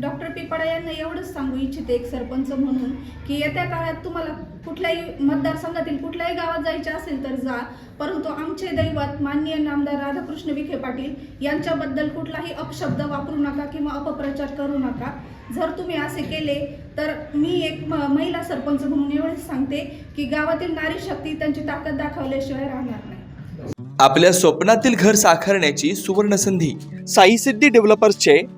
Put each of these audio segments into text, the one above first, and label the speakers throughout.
Speaker 1: Doctor Pipada यांना एवढंच सांगू इच्छिते एक सरपंच म्हणून की येत्या काळात तुम्हाला कुठल्याही मतदारसंघातील कुठल्याही गावात जायचे असेल तर जा. परंतु आमचे दैवत माननीय नामदार राधाकृष्ण विखे पाटील यांच्याबद्दल कुठलाही अपशब्द वापरू नका किंवा अपप्रचार करू नका. जर तुम्ही असे केले तर मी एक म- महिला सरपंच म्हणून एवढंच सांगते की गावातील नारी शक्ती त्यांची ताकद दाखवल्याशिवाय राहणार नाही.
Speaker 2: आपल्या स्वप्नातील घर साकारण्याची सुवर्ण संधी साई सिद्धी डेव्हलपर्सचे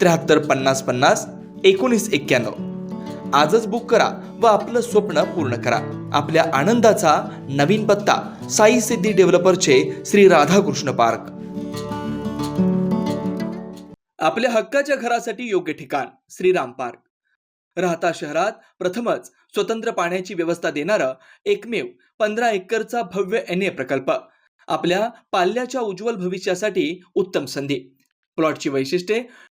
Speaker 2: त्र्याहत्तर पन्नास पन्नास एकोणीस एक्क्याण्णव. आजच बुक करा व आपलं स्वप्न पूर्ण करा. आपल्या आनंदाचा नवीन पत्ता साई सिद्धी डेव्हलपरचे श्री राधाकृष्ण पार्क. आपल्या हक्काच्या घरासाठी योग्य ठिकाण श्रीराम पार्क. राहता शहरात प्रथमच स्वतंत्र पाण्याची व्यवस्था देणारं एकमेव पंधरा एकरचा भव्य एन ए प्रकल्प. आपल्या पाल्याच्या उज्ज्वल भविष्यासाठी उत्तम संधी. प्लॉटची वैशिष्ट्ये